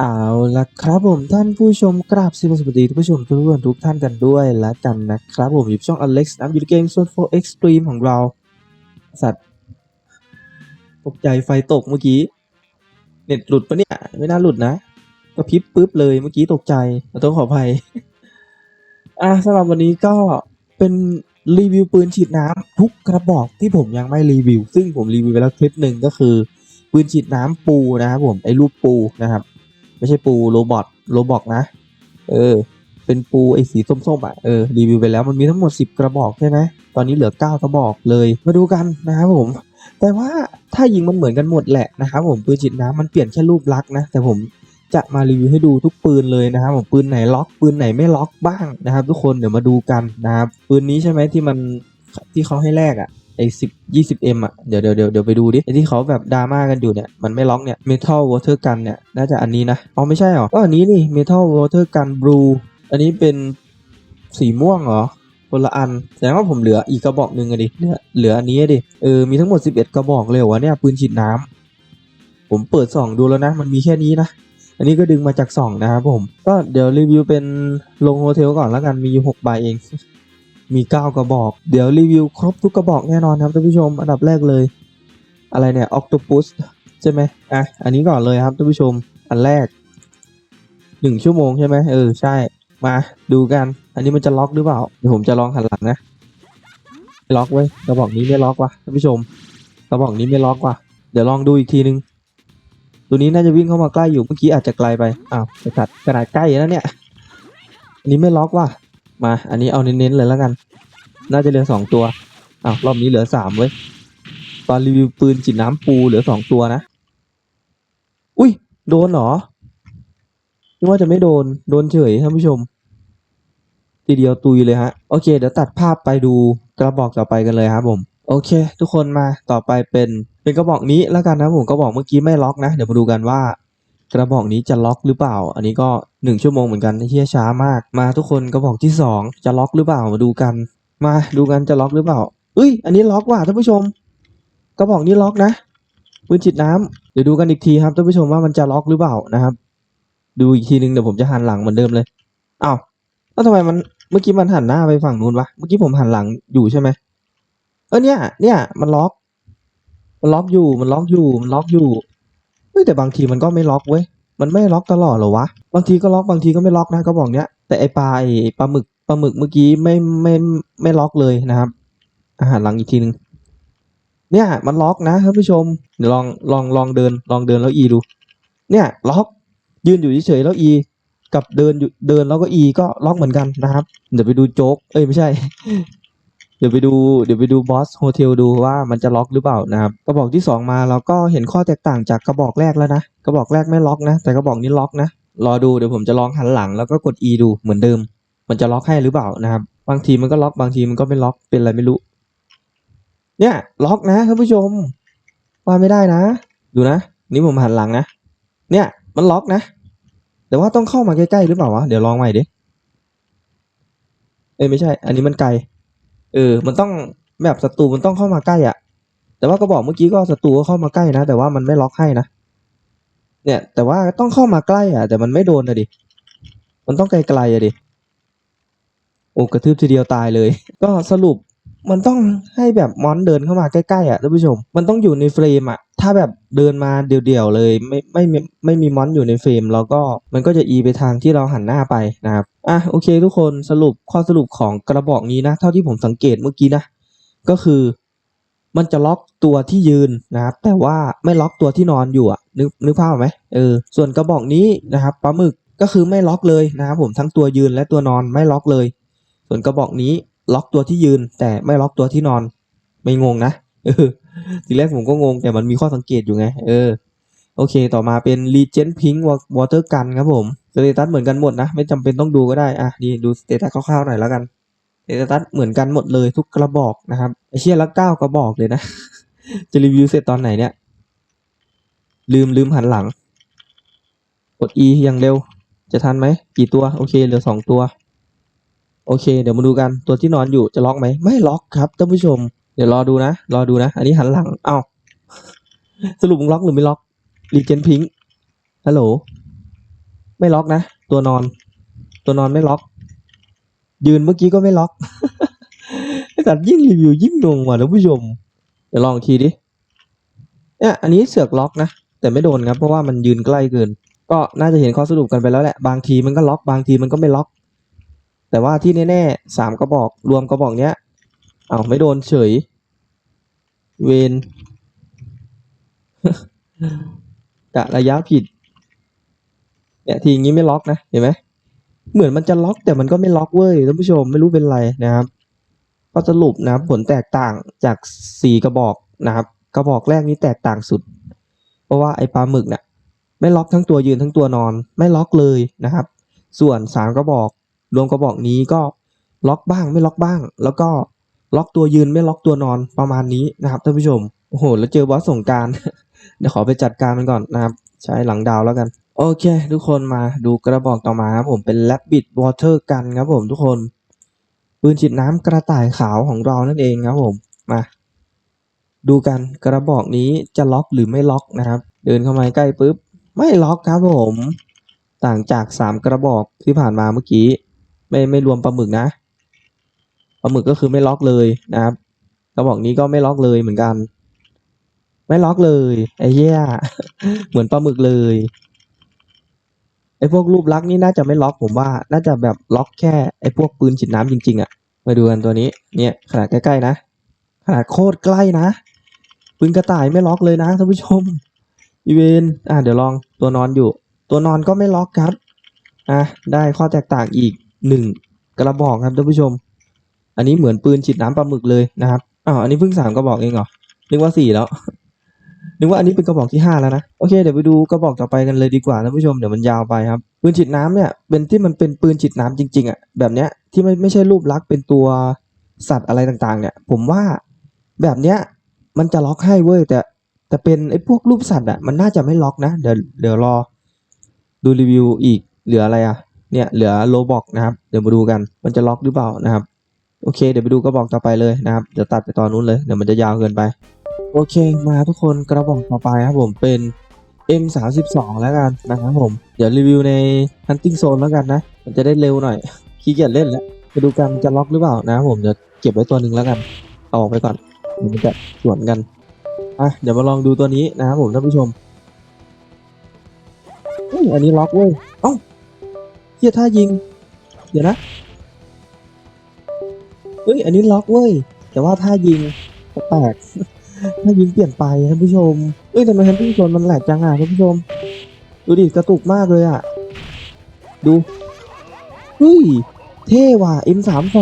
เอาละครับผมท่านผู้ชมกราบสวัสดีท่านผู้ชมทุกคนทุกท่านกันด้วยและกันนะครับผมอยู่ช่อง Alex นะอยู่ในเกม Zone 4 Extreme ของเรา สัตว์ตกใจไฟตกเมื่อกี้ เน็ตหลุดปะเนี่ย ไม่น่าหลุดนะก็พริบปุ๊บเลยเมื่อกี้ตกใจขอโทษขออภัย อะสำหรับวันนี้ก็เป็นรีวิวปืนฉีดน้ำทุกกระบอกที่ผมยังไม่รีวิว ซึ่งผมรีวิวไปแล้วคลิปหนึ่งก็คือ ปืนฉีดน้ำปูนะครับผมไอ้รูปปูนะครับ ไม่ใช่ปูโรบอทโรบอกนะ เออ เป็นปูไอ้สีส้มๆอะเออรีวิวไปแล้วมันมีทั้งหมด 10 กระบอกใช่ไหมตอนนี้เหลือ 9 กระบอกเลยมาดูกันนะครับผม แต่ว่าถ้ายิงมันเหมือนกันหมดแหละนะครับผมปืนฉีดน้ำมันเปลี่ยนแค่รูปลักษณ์นะแต่ผมจะมารีวิวให้ดูทุกปืนเลยนะครับผมปืนไหนล็อกปืนไหนไม่ล็อกบ้างนะครับ ทุกคนเดี๋ยวมาดูกันนะครับปืนนี้ใช่ไหมที่มันที่เขาให้แลกอะ ไอ้สิบยี่สิบเอ็มอะเดี๋ยวเดี๋ยวเดี๋ยวเดี๋ยวไปดูดิไอ้ที่เขาแบบดราม่ากันอยู่เนี่ย มันไม่ล็อกเนี่ย Metal Water Gun เนี่ย น่าจะอันนี้นะ อ๋อ ไม่ใช่หรอก็อันนี้นี่ Metal Water Gun Blue อันนี้เป็นสีม่วงเหรอคนละอันแสดงว่าผมเหลืออีกกระบอกหนึ่งอะดิเนี่ยเหลืออันนี้ดิเออมีทั้งหมด 11 กระบอกเลยวะเนี่ยปืนฉีดน้ำผมเปิดส่องดูแล้วนะ มันมีแค่นี้นะอันนี้ก็ดึงมาจากส่องนะครับผม ก็เดี๋ยวรีวิวเป็นลงโฮเทลก่อนแล้วกันมีอยู่6ใบเอง มี 9 กระบอก เดี๋ยวรีวิวครบทุกกระบอกแน่นอนครับท่านผู้ชม อันดับแรกเลย อะไรเนี่ย Octopus ใช่ไหมอะ อันนี้ก่อนเลยครับท่านผู้ชม อันแรกหนึ่งชั่วโมงใช่ไหมเออ ใช่ มาดูกัน อันนี้มันจะล็อกหรือเปล่า เดี๋ยวผมจะลองหันหลังนะไม่ล็อกเว้กระบอกนี้ไม่ล็อกว่ะท่านผู้ชม กระบอกนี้ไม่ล็อกว่ะ เดี๋ยวลองดูอีกทีนึง ตัวนี้น่าจะวิ่งเข้ามาใกล้อยู่ เมื่อกี้อาจจะไกลไป อ้าวไอ้สัตว์ขนาดใกล้แล้วเนี่ยอันนี้ไม่ล็อกว่ะ มา อันนี้เอาเน้นๆเลยแล้วกัน น่าจะเหลือสองตัวอ้าวรอบนี้เหลือสามเว้ย ตอนรีวิวปืนจิตน้ำปูเหลือสองตัวนะ อุ้ย โดนเหรอนึกว่าจะไม่โดน โดนเฉยท่านผู้ชม ทีเดียวตุยเลยฮะ โอเค เดี๋ยวตัดภาพไปดูกระบอกต่อไปกันเลยครับผม โอเค ทุกคนมาต่อไปเป็น เป็นกระบอกนี้แล้วกันนะผมกระบอกเมื่อกี้ไม่ล็อกนะ เดี๋ยวมาดูกันว่า กระบอกนี้จะล็อกหรือเปล่า อันนี้ก็หนึ่งชั่วโมงเหมือนกันเฮียช้ามาก มาทุกคนกระบอกที่สองจะล็อกหรือเปล่ามาดูกัน มาดูกันจะล็อกหรือเปล่าเอ้ย อันนี้ล็อกว่ะท่านผู้ชม กระบอกนี้ล็อกนะปืนฉีดน้ำเดี๋ยวดูกันอีกทีครับท่านผู้ชมว่ามันจะล็อกหรือเปล่านะครับ ดูอีกทีนึงเดี๋ยวผมจะหันหลังเหมือนเดิมเลยอ้าวแล้วทำไมมันเมื่อกี้มันหันหน้าไปฝั่งนู้นวะเมื่อกี้ผมหันหลังอยู่ใช่ไหมเออเนี่ย เนี่ย มันล็อก มันล็อกอยู่มันล็อกอยู่มันล็อกอยู่ ฮ้ยแต่บางทีมันก็ไม่ล็อกเว้ย มันไม่ล็อกตลอดเหรอวะ บางทีก็ล็อกบางทีก็ไม่ล็อกนะก็บอกเนี้ย แต่ไอปลาไอปลาหมึกปลาหมึกเมื่อกี้ไม่ไม่ไม่ล็อกเลยนะครับ อาหารหลังอีกทีนึง เนี่ยมันล็อกนะท่านผู้ชม เดี๋ยวลองลองลองเดินลองเดินแล้วอีดู เนี่ยล็อกยืนอยู่เฉยๆแล้วอี กับเดินอยู่เดินแล้วก็อีก็ล็อกเหมือนกันนะครับ เดี๋ยวไปดูโจ๊ก เอ้ยไม่ใช่ เดี๋ยวไปดูเดี๋ยวไปดูบอสโฮเทลดูว่ามันจะล็อกหรือเปล่านะครับกระบอกที่สองมาเราก็เห็นข้อแตกต่างจากกระบอกแรกแล้วนะกระบอกแรกไม่ล็อกนะ แต่กระบอกนี้ล็อกนะ รอดูเดี๋ยวผมจะลองหันหลังแล้วก็กด E ดูเหมือนเดิม มันจะล็อกให้หรือเปล่านะครับ บางทีมันก็ล็อกบางทีมันก็ไม่ล็อกเป็นอะไรไม่รู้ เนี่ยล็อกนะท่านผู้ชม ว่าไม่ได้นะ ดูนะ นี่ผมหันหลังนะ เนี่ยมันล็อกนะ แต่ว่าต้องเข้ามาใกล้ๆหรือเปล่าวะเดี๋ยวลองใหม่ดิเอ้ยไม่ใช่ อันนี้มันไกล เออ มันต้องแบบศัตรูมันต้องเข้ามาใกล้อะแต่ว่าก็บอกเมื่อกี้ก็ศัตรูก็เข้ามาใกล้นะ แต่ว่ามันไม่ล็อกให้นะ เนี่ย แต่ว่าต้องเข้ามาใกล้อะแต่มันไม่โดนอะดิ มันต้องไกลๆอะดิ โอ้กระทืบทีเดียวตายเลย ก็สรุป มันต้องให้แบบมอนเดินเข้ามาใกล้ๆอะท่านผู้ชม มันต้องอยู่ในเฟรมอะ ถ้าแบบเดินมาเดี่ยวๆเลย ไม่ไม่ไม่ไม่มีมอนอยู่ในเฟรมแล้วก็มันก็จะอีไปทางที่เราหันหน้าไปนะครับอะโอเคทุกคนสรุปข้อสรุปของกระบอกนี้นะ เท่าที่ผมสังเกตเมื่อกี้นะ ก็คือมันจะล็อกตัวที่ยืนนะครับ แต่ว่าไม่ล็อกตัวที่นอนอยู่อะนึกนึกภาพไหมเออส่วนกระบอกนี้นะครับปลาหมึกก็คือไม่ล็อกเลยนะครับผมทั้งตัวยืนและตัวนอนไม่ล็อกเลย ส่วนกระบอกนี้ ล็อกตัวที่ยืน แต่ไม่ล็อกตัวที่นอน ไม่งงนะเออทีแรกผมก็งงแต่มันมีข้อสังเกตอยู่ไง เออ โอเค ต่อมาเป็น Legend Pink Water Gun ครับผมสเตตัสเหมือนกันหมดนะ ไม่จำเป็นต้องดูก็ได้อะนี่ดูสเตตัสคร่าวๆหน่อยแล้วกันสเตตัสเหมือนกันหมดเลยทุกกระบอกนะครับไอเชี่ยละเก้ากระบอกเลยนะ จะรีวิวเสร็จตอนไหนเนี่ย ลืมลืมหันหลัง กด E อย่างเร็ว จะทันไหม กี่ตัว โอเค เหลือสองตัว โอเค เดี๋ยวมาดูกันตัวที่นอนอยู่จะล็อกไหมไม่ล็อกครับท่านผู้ชม เดี๋ยวรอดูนะ รอดูนะ อันนี้หันหลังเอ้าสรุปมึงล็อกหรือไม่ล็อกรีเจนพิงฮัลโหลไม่ล็อกนะ ตัวนอน ตัวนอนไม่ล็อก ยืนเมื่อกี้ก็ไม่ล็อกไอ้สัตว์ยิ่งรีวิวยิ่งงงว่ะท่านผู้ชม เดี๋ยวลองทีดิเนี่ยอันนี้เสือกล็อกนะ แต่ไม่โดนครับ เพราะว่ามันยืนใกล้เกิน ก็น่าจะเห็นข้อสรุปกันไปแล้วแหละ บางทีมันก็ล็อก บางทีมันก็ไม่ล็อก แต่ว่าที่แน่ๆสามกระบอกรวมกระบอกเนี้ยเอ้าไม่โดนเฉย เวนกะระยะผิด เนี่ยทีงนี้ไม่ล็อกนะเห็นไหมเหมือนมันจะล็อกแต่มันก็ไม่ล็อกเว้ยท่านผู้ชมไม่รู้เป็นไรนะครับ ก็สรุปนะครับผลแตกต่างจากสี่กระบอกนะครับ กระบอกแรกนี้แตกต่างสุด เพราะว่าไอ้ปลาหมึกเนี่ยไม่ล็อกทั้งตัวยืนทั้งตัวนอน ไม่ล็อกเลยนะครับ ส่วนสามกระบอก รวมกระบอกนี้ก็ล็อกบ้างไม่ล็อกบ้าง แล้วก็ล็อกตัวยืนไม่ล็อกตัวนอนประมาณนี้นะครับท่านผู้ชมโอ้โหแล้วเจอบอสสงการเดี๋ยวขอไปจัดการมันก่อนนะครับ ใช้หลังดาวแล้วกัน โอเค ทุกคนมาดูกระบอกต่อมาครับผมเป็น Rabbit Water Gun ครับผมทุกคนปืนฉีดน้ำกระต่ายขาวของเรานั่นเองครับผมมาดูกันกระบอกนี้จะล็อกหรือไม่ล็อกนะครับ เดินเข้ามาใกล้ปุ๊บ ไม่ล็อกครับผม ต่างจากสามกระบอกที่ผ่านมาเมื่อกี้ ไม่ไม่รวมปลาหมึกนะปลาหมึกก็คือไม่ล็อกเลยนะครับกระบอกนี้ก็ไม่ล็อกเลยเหมือนกัน ไม่ล็อกเลยไอ้เหี้ยเหมือนปลาหมึกเลยไอ้พวกรูปลักษณ์นี่น่าจะไม่ล็อกผมว่า น่าจะแบบล็อกแค่ไอ้พวกปืนฉีดน้ำจริง ๆอะมาดูกันตัวนี้ เนี่ยขนาดใกล้ๆนะขนาดโคตรใกล้นะปืนกระต่ายไม่ล็อกเลยนะท่านผู้ชมอีเวนอะเดี๋ยวลองตัวนอนอยู่ ตัวนอนก็ไม่ล็อกครับอะได้ข้อแตกต่างอีก หนึ่งกระบอกครับท่านผู้ชม อันนี้เหมือนปืนฉีดน้ำปลาหมึกเลยนะครับอ้าวอันนี้เพิ่งสามกระบอกเองเหรอนึกว่าสี่แล้วนึกว่าอันนี้เป็นกระบอกที่ห้าแล้วนะโอเคเดี๋ยวไปดูกระบอกต่อไปกันเลยดีกว่าท่านผู้ชมเดี๋ยวมันยาวไปครับปืนฉีดน้ำเนี่ยเป็นที่มันเป็นปืนฉีดน้ำจริง ๆอะแบบเนี้ยที่ไม่ไม่ใช่รูปลักษณ์เป็นตัวสัตว์อะไรต่างๆ เนี่ย ผมว่าแบบเนี้ยมันจะล็อกให้เว้ยแต่แต่เป็นไอ้พวกรูปสัตว์อะมันน่าจะไม่ล็อกนะเดี๋ยวเดี๋ยวรอ ดูรีวิวอีกเหลืออะไรอะ เนี่ยเหลือโลบอกนะครับ เดี๋ยวมาดูกัน มันจะล็อกหรือเปล่านะครับ โอเค เดี๋ยวไปดูกระบอกต่อไปเลยนะครับ เดี๋ยวตัดไปตอนนู้นเลย เดี๋ยวมันจะยาวเกินไป โอเค มาทุกคนกระบอกต่อไปครับผมเป็น M32 แล้วกันนะครับผม เดี๋ยวรีวิวใน Hunting Zone แล้วกันนะ มันจะได้เร็วหน่อย ขี้เกียจเล่นแล้วไปดูกันจะล็อกหรือเปล่านะครับผม เดี๋ยวเก็บไว้ตัวหนึ่งแล้วกัน เอาออกไปก่อน เดี๋ยวมันจะสวนกัน อะ เดี๋ยวมาลองดูตัวนี้นะครับผมท่านผู้ชมอันนี้ล็อกเว้ย เฮียท่ายิง เดี๋ยวนะเฮ้ย อันนี้ล็อกเว้ย แต่ว่าท่ายิงแปลกท่ายิงเปลี่ยนไปท่านผู้ชมเอ้ยทำไมแฮนดิ้งโซนมันแหลกจังอะท่านผู้ชม ดูดิกระตุกมากเลยอะ ดู เฮ้ย เท่ว่ะ M32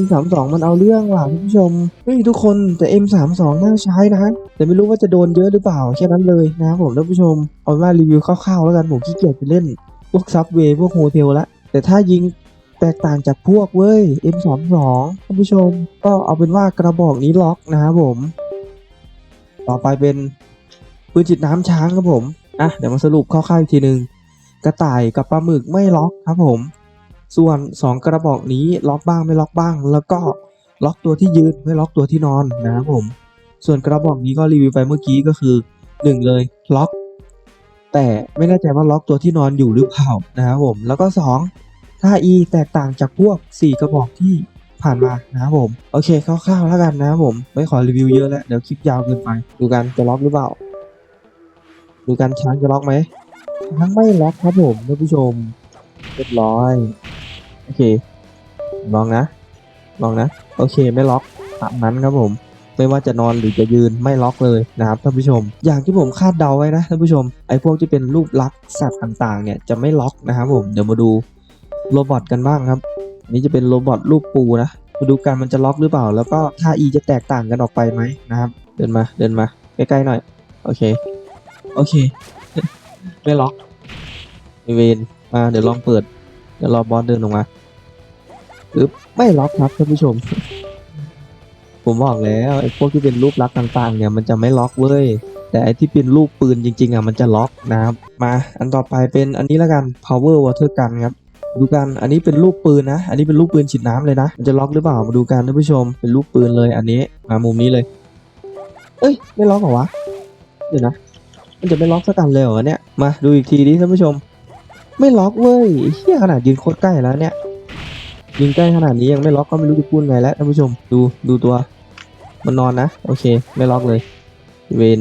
M32 มันเอาเรื่องว่ะท่านผู้ชมเฮ้ยทุกคนแต่ M32 น่าใช้นะแต่ไม่รู้ว่าจะโดนเยอะหรือเปล่าแค่นั้นเลยนะครับผมท่านผู้ชมเอาว่ารีวิวคร่าวๆแล้วกันผมขี้เกียจไปเล่นพวกซับเวย์พวกโฮเทลละแต่ถ้ายิงแตกต่างจากพวกเว้ย M32 ท่านผู้ชม ก็เอาเป็นว่ากระบอกนี้ล็อกนะครับผม ต่อไปเป็นปืนจิตน้ำช้างครับผมอะเดี๋ยวมาสรุปคร่าวๆอีกทีหนึ่งกระต่ายกับปลาหมึกไม่ล็อกครับผม ส่วน 2 กระบอกนี้ล็อกบ้างไม่ล็อกบ้าง แล้วก็ล็อกตัวที่ยืนไม่ล็อกตัวที่นอนนะครับผม ส่วนกระบอกนี้ก็รีวิวไปเมื่อกี้ก็คือ 1 เลยล็อก แต่ไม่แน่ใจว่าล็อกตัวที่นอนอยู่หรือเปล่านะครับผม แล้วก็2ถ้า E แตกต่างจากพวก 4 กระบอกที่ผ่านมานะครับผมโอเคคร่าวๆแล้วกันนะครับผม ไม่ขอรีวิวเยอะแล้วเดี๋ยวคลิปยาวเกินไป ดูกันจะล็อกหรือเปล่า ดูกันช้างจะล็อกไหมช้างไม่ล็อกครับผมท่านผู้ชมเรียบร้อย เคลองนะลองนะ โอเคไม่ล็อกตามนั้นครับผม ไม่ว่าจะนอนหรือจะยืนไม่ล็อกเลยนะครับท่านผู้ชม อย่างที่ผมคาดเดาไว้นะท่านผู้ชมไอ้พวกที่เป็นรูปลักษณ์สัตว์ต่างๆ เนี่ยจะไม่ล็อกนะครับผมเดี๋ยวมาดูโรบอทกันบ้างครับอันนี้จะเป็นโรบอทรูปปูนะมาดูกันมันจะล็อกหรือเปล่า แล้วก็ท่า E จะแตกต่างกันออกไปไหมนะครับ เดินมาเดินมาใกล้ๆหน่อย โอเค โอเค ไม่ล็อกเวนมาเดี๋ยวลองเปิด เดี๋ยวรอบอสเดินออกมา ปึ๊บไม่ล็อกครับท่านผู้ชม ผมบอกแล้วไอ้พวกที่เป็นรูปลักษณ์ต่างๆ เนี่ยมันจะไม่ล็อกเว้ยแต่ไอ้ที่เป็นรูปปืนจริงๆอะมันจะล็อกนะครับมาอันต่อไปเป็นอันนี้ล้วกัน power water gun ครับดูกันอันนี้เป็นรูปปืนนะ อันนี้เป็นรูปปืนฉีดน้ำเลยนะมันจะล็อกหรือเปล่ามาดูกันท่านผู้ชมเป็นรูปปืนเลยอันนี้มามุมนี้เลย เอ้ยไม่ล็อกเหรอวะเดี๋ยวนะ มันจะไม่ล็อกสักกันเลยเหรอเนี่ยมาดูอีกทีดิท่านผู้ชม ไม่ล็อกเว้ยเฮียขนาดยืนโคตรใกล้แล้วเนี่ย ยิงใกล้ขนาดนี้ยังไม่ล็อกก็ไม่รู้จะพูดไงแล้วท่านผู้ชมดูดูตัว มันนอนนะ โอเค ไม่ล็อกเลย เวน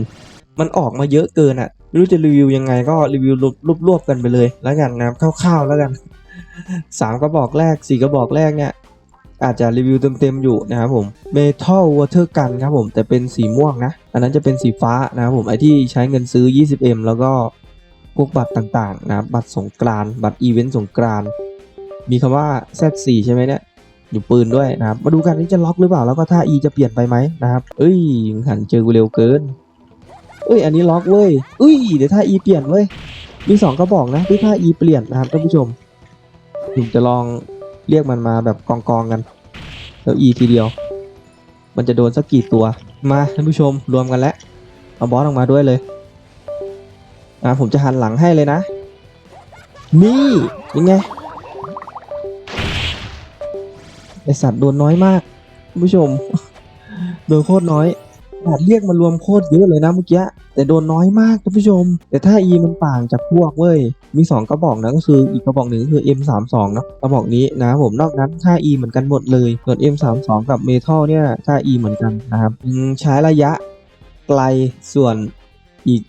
มันออกมาเยอะเกินอะไม่รู้จะรีวิวยังไงก็รีวิวรวบๆกันไปเลย แล้วกันนะคร่าวๆแล้วกันสามกระบอกแรกสี่กระบอกแรกเนี่ยอาจจะรีวิวเต็มๆอยู่นะครับผม Metal Water Gun ครับผมแต่เป็นสีม่วงนะ อันนั้นจะเป็นสีฟ้านะครับผมไอที่ใช้เงินซื้อ 20M แล้วก็พวกบัตรต่างๆนะบัตรสงกรานบัตรอีเวนต์สงกราน มีคำว่า Z4 ใช่ไหมเนี่ยอยู่ปืนด้วยนะครับ มาดูกันนี่จะล็อกหรือเปล่าแล้วก็ท่า E จะเปลี่ยนไปไหมนะครับเอ้ยหันเจอกูเร็วเกินเอ้ยอันนี้ล็อกเว้ยเอ้ยเดี๋ยวท่า E เปลี่ยนเว้ยมีสองกระบอกนะที่ท่า E เปลี่ยนนะครับท่านผู้ชมผมจะลองเรียกมันมาแบบกองกองๆกันแล้ว E ทีเดียว มันจะโดนสักกี่ตัวมาท่านผู้ชมรวมกันแล้วเอาบอสออกมาด้วยเลยอ่าผมจะหันหลังให้เลยนะ นี่ยังไง ไอสัตว์โดนน้อยมากท่านผู้ชม โดนโคตรน้อยขนาดเรียกมารวมโคตรเยอะเลยนะเมื่อกี้แต่โดนน้อยมากท่านผู้ชม แต่ถ้า E มันต่างจากพวกเว้ย มีสองกระบอกนะก็คืออีกกระบอกหนึ่งคือ M32 เนาะกระบอกนี้นะผมนอกนั้นค่า E เหมือนกันหมดเลยส่วน M32 กับ Metal เนี่ยค่า E เหมือนกันนะครับใช้ระยะไกลส่วนอีก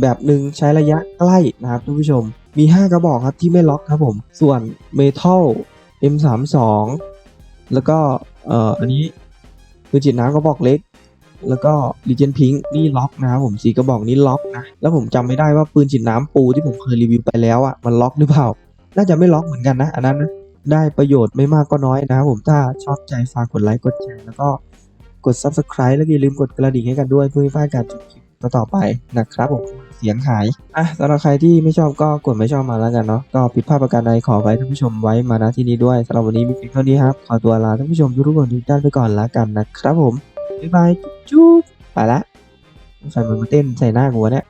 แบบหนึ่งใช้ระยะใกล้นะครับท่านผู้ชมมี 5 กระบอกครับที่ไม่ล็อกครับผม ส่วน Metal M32 แล้วก็เอ่ออันนี้ปืนฉีดน้ำกระบอกเล็ก แล้วก็ Legend Pink นี่ล็อกนะครับผมสีกระบอกนี้ล็อกนะแล้วผมจำไม่ได้ว่าปืนฉีดน้ำปูที่ผมเคยรีวิวไปแล้วอะมันล็อกหรือเปล่า น่าจะไม่ล็อกเหมือนกันนะ อันนั้นนะได้ประโยชน์ไม่มากก็น้อยนะครับผมถ้าชอบใจฝากกดไลค์กดแชร์แล้วก็กด Subscribe แล้วก็อย่าลืมกดกระดิ่งให้กันด้วยเพื่อไม่พลาดการจุดคลิป ต่อไปนะครับผมเสียงหายอะสำหรับใครที่ไม่ชอบก็กดไม่ชอบมาแล้วกันเนาะก็ผิดพลาดประการใดขอไว้ท่านผู้ชมไว้มาณที่นี้ด้วยสำหรับวันนี้มีเพียงเท่านี้ครับขอตัวลาท่านผู้ชมทุกคนทุกท่านไปก่อนแล้วกันนะครับผมบ๊ายบายจุ๊บไปละใส่มันมาเต้นใส่หน้ากูวเนี่ย